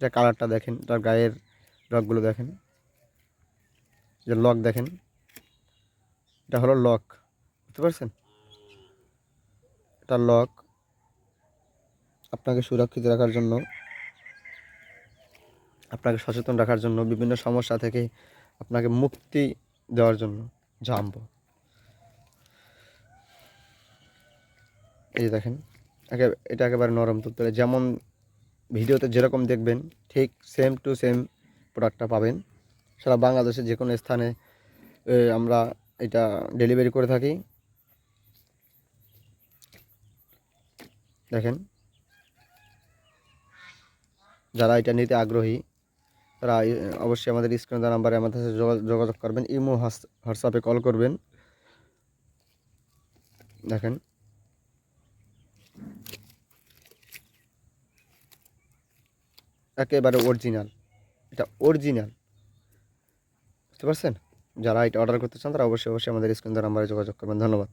এটা কালারটা দেখেন, তার গায়ের রগগুলো দেখেন। যে লক দেখেন, এটা হলো লক, বুঝতে পারছেন? এটা লক, আপনাকে সুরক্ষিত রাখার জন্য, আপনাকে সচেতন রাখার জন্য, বিভিন্ন সমস্যা থেকে আপনাকে মুক্তি দেওয়ার জন্য, জাম্বো। এই দেখেন এটা একেবারে নরম তুলতুলে, যেমন ভিডিওতে যেরকম দেখবেন, ঠিক সেম টু সেম প্রোডাক্টটা পাবেন। সারা বাংলাদেশে যে কোনো স্থানে আমরা এটা ডেলিভারি করে থাকি। দেখেন। যারা এটা নিতে আগ্রহী, তারা অবশ্যই আমাদের স্ক্রিন দেওয়া নাম্বারে আমাদের সাথে যোগা- যোগাযোগ করবেন। ইমো, হোয়াটস- হোয়াটসঅ্যাপে কল করবেন। দেখেন। একেবারে অরিজিনাল এটা অরিজিনাল বুঝতে পারছেন? যারা এটা অর্ডার করতে চান, তারা অবশ্যই অবশ্যই আমাদের স্ক্রিন নাম্বারে যোগাযোগ করবেন। ধন্যবাদ।